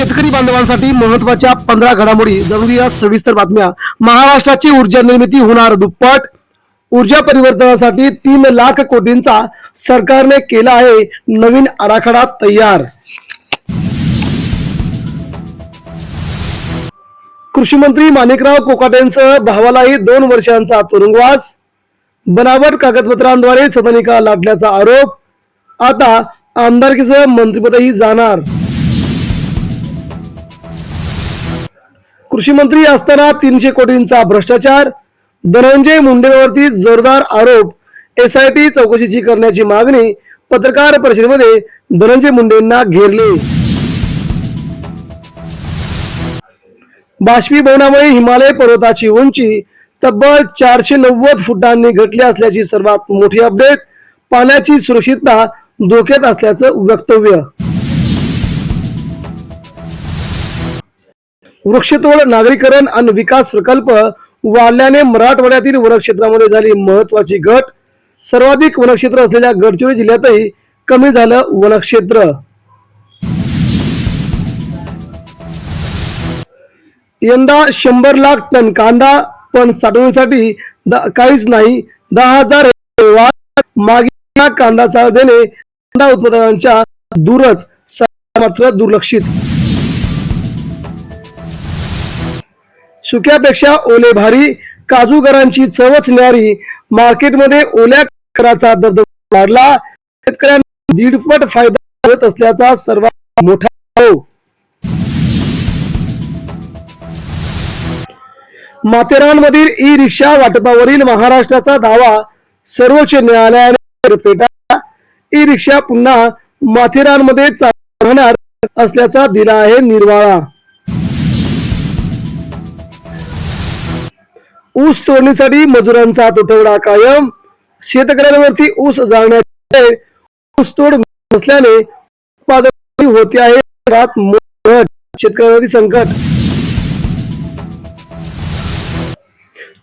शेतकरी बांधवांसाठी महत्त्वाच्या पंधरा घडामोडी. जाणूया सविस्तर बातम्या. महाराष्ट्राची ऊर्जा निर्मिती होणार दुप्पट. ऊर्जा परिवर्तनासाठी तीन लाख कोटींचा सरकारने केला आहे नवीन आराखडा तयार. कृषी मंत्री माणिकराव कोकाटेंसह भावालाही दोन वर्षांचा तुरुंगवास. बनावट कागदपत्रांद्वारे सदनिका लाटल्याचा आरोप. आता आमदारकीचं मंत्रिपदही जाणार. कृषी मंत्री असताना तीनशे कोटींचा भ्रष्टाचार. धनंजय मुंडेवरती जोरदार आरोप. एसआयटी चौकशीची करण्याची मागणी पत्रकार परिषदेमध्ये धनंजय मुंडेंना घेरले. बाष्पीभवनामुळे हिमालय पर्वताची उंची तब्बल चारशे नव्वद फुटांनी घटली असल्याची सर्वात मोठी अपडेट पाण्याची सुरक्षितता धोक्यात असल्याचं वक्तव्य. वृक्षतोड नागरीकरण आणि विकास प्रकल्प वाढल्याने मराठवाड्यातील वनक्षेत्रामध्ये झाली महत्वाची घट. सर्वाधिक वनक्षेत्र असलेल्या गडचिरोली जिल्ह्यातही कमी झालं वनक्षेत्र. यंदा शंभर लाख टन कांदा पण साठवणीसाठी काहीच नाही. दहा हजार मागील कांदा देणे कांदा उत्पादनांच्या दूरच मात्र दुर्लक्षित. सुक्यापेक्षा ओले भारी काजूगरांची चवच न्यारी मार्केटमध्ये ओल्या कराचा दबदबा वाढला. शेतकऱ्यांना दीडपट फायदा होत असल्याचा सर्वात मोठा माथेरानमधील ई रिक्षा वाटपावरील महाराष्ट्राचा दावा सर्वोच्च न्यायालयाने फेटाळला ई रिक्षा पुन्हा माथेरानमध्ये चालणार असल्याचा दिला आहे निर्वाळा. ऊस तोडणीसाठी मजुरांचा तुटवडा कायम. शेतकऱ्यांवरती ऊस जाळण्याचे ऊस तोड नसल्याने उत्पादन होते आहे. शेतकऱ्यांवरती संकट.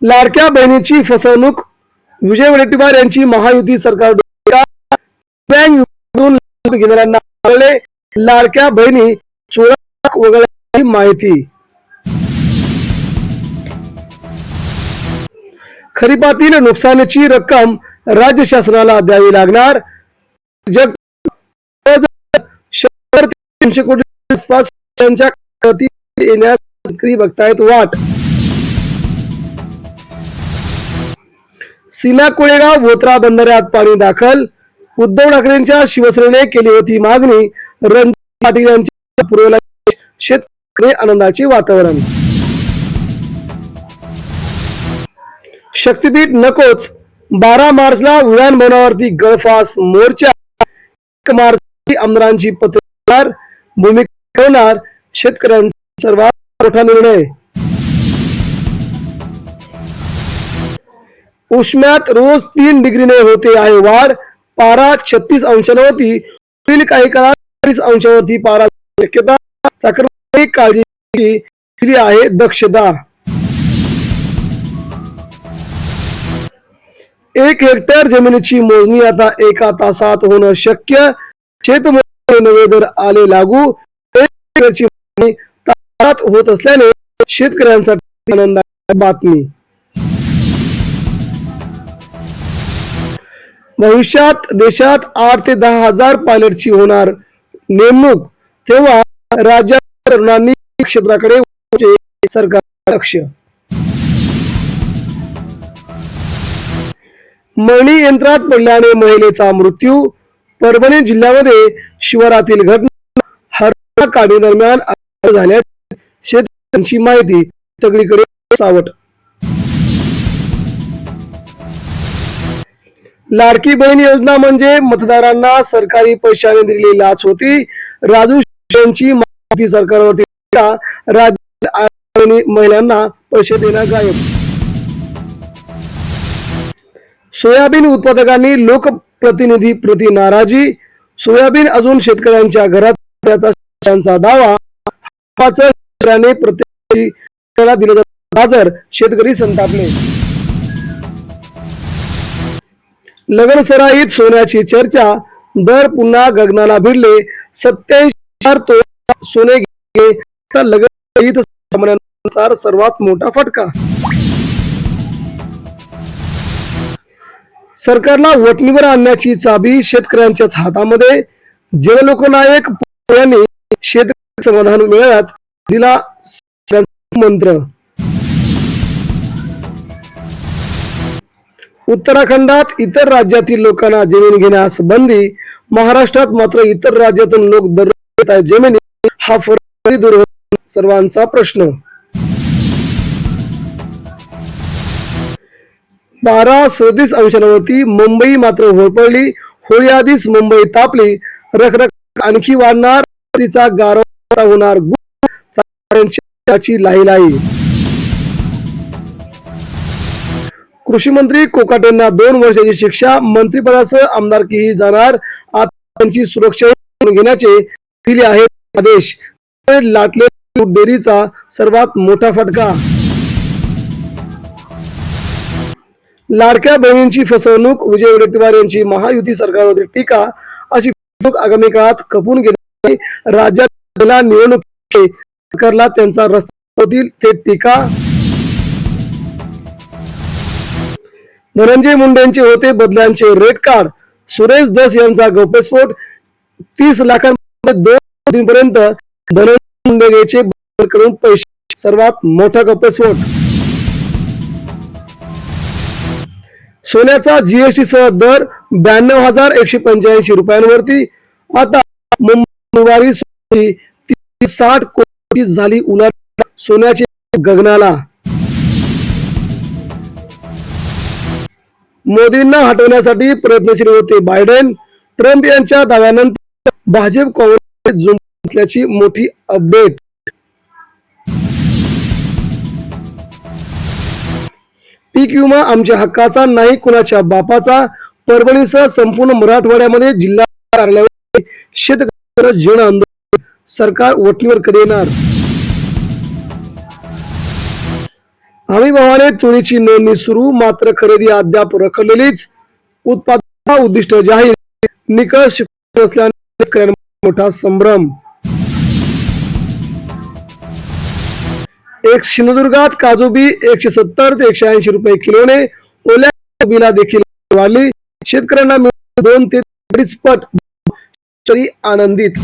लाडक्या बहिणीची फसवणूक. विजय वडेट्टीवार यांची महायुती सरकार घेणाऱ्यांना लाडक्या बहिणी चोरा लाख वगळल्याची माहिती. खरीपातील नुकसानीची रक्कम राज्य शासनाला द्यावी लागणार. जग शंभर तीनशे कोटी आसपास येण्यास बघतायत वाट. सीना कोळेगाव भोत्रा बंधाऱ्यात पाणी दाखल. उद्धव ठाकरेंच्या शिवसेनेने केली होती मागणी. रणजित पाटील यांच्या पुरवला शेतकरी आनंदाचे वातावरण. शक्तीपीठ नकोच. बारा मार्चला विधानभवनावरती गळफास मोर्चा. एक मार्च आमदारांची पत्रकार भूमिका ठेवणार शेतकऱ्यांचा सर्वात मोठा निर्णय. उष्म्यात रोज तीन डिग्रीने होते आहे वाढ. पारा छत्तीस अंशांवरती पुढील काही काळात चाळीस अंशावरती पारा शक्यता. चाकरमानी काळजी आहे दक्षता. एक हेक्टर जमिनीची मोजणी आता एका तासात होणं शक्य. शेतमजूर नवे दर आले लागू. तासात होत असल्याने शेतकऱ्यांसाठी आनंदाची बातमी. भविष्यात देशात आठ ते दहा हजार पायलटची होणार नेमणूक. तेव्हा राज्यात तरुणांनी क्षेत्राकडे सरकार लक्ष मळणी यंत्रात पडल्याने महिलेचा मृत्यू. परभणी जिल्ह्यामध्ये शिवारातील घटना हरभरा काढी दरम्यान झाल्याची शेतकऱ्यांची माहिती सगळीकडे सावट. लाडकी बहीण योजना म्हणजे मतदारांना सरकारी पैशाने दिलेली लाच होती. राजू यांची माहिती सरकारवरती. राज्य राज्यात आणि महिलांना पैसे देणं गायब. सोयाबीन उत्पादकांनी लोकप्रतिनिधी प्रति नाराजी सोयाबीन अजून शेतकऱ्यांच्या घरात त्याचा त्यांचा दावा पाच शेतकऱ्याने प्रत्येक गाजर शेतकरी संतापले. लगनसराईत सोन्याची चर्चा दर पुन्हा गगनाला भिडले. सत्याऐंशी हजार सोने टक्के तर लगत सर्वात मोठा फटका. सरकारला वटणीवर आणण्याची चाबी शेतकऱ्यांच्याच हातामध्ये. जललोकनायक यांनी शेतकरी समाधान मेळ्यात दिला मंत्र. उत्तराखंडात इतर राज्यातील लोकांना जमीन घेण्यास बंदी. महाराष्ट्रात मात्र इतर राज्यातून लोक दररोज घेत आहेत. जमिनी हा फरक दूर सर्वांचा प्रश्न. पारा सदतीस अंशांवरती मुंबई मात्र होरपळली होळी आधीच मुंबई तापली. रखरख आणखी वाढणार. तिचा गारवा होणार. लाही लाही कृषी मंत्री कोकाटेंना दोन वर्षाची शिक्षा. मंत्रिपदाचं आमदारकीही जाणार? आता त्यांची सुरक्षा घेण्याचे दिले आहेत आदेश. लाटले दूध डेअरीचा सर्वात मोठा फटका. लाडक्या बहिणींची फसवणूक विजय वडेट्टीवार यांची महायुती सरकारवरती टीका अशी फसवणूक आगामी काळात खपून गेली. राज्यात निवडणूक सरकारला त्यांचा रस्ता होतील ते टीका. धनंजय मुंडेंचे होते बदल्यांचे रेड कार्ड सुरेश दस यांचा गौप्यस्फोट तीस लाखांमध्ये दोन कोटींपर्यंत धनंजय मुंडे करून पैसे. सर्वात मोठा गौप्यस्फोट सोन्याचा जीएसटी सह दर ब्याण्णव हजार एकशे पंच्याऐंशी रुपयांवरती. आता मुंबई सोनी साठ कोटी झाली उलट सोन्याचे गगनाला. मोदींना हटवण्यासाठी प्रयत्नशील होते बायडेन. ट्रम्प यांच्या दाव्यानंतर भाजप काँग्रेस जुंपल्याची मोठी अपडेट. पीक विमा आमच्या हक्काचा नाही कुणाच्या बापाचा. परभणीसह संपूर्ण मराठवाड्यामध्ये जिल्हा कार्यालयावर शेतकऱ्यांचं जन आंदोलन. सरकार वटीवर कधी येणार? हमी भावाने तुरीची नोंदणी सुरू मात्र खरेदी अद्याप रखडलेलीच. उत्पादन उद्दिष्ट जाहीर. निकष असल्याने शेतकऱ्यांना मोठा संभ्रम. एक सिंधुदुर्गात काजू बी एकशे सत्तर ते एकशे ऐंशी रुपये किलोने ओल्या बिला देखील वाढली शेतकऱ्यांना दोन ते अडीच पट तरी आनंदित.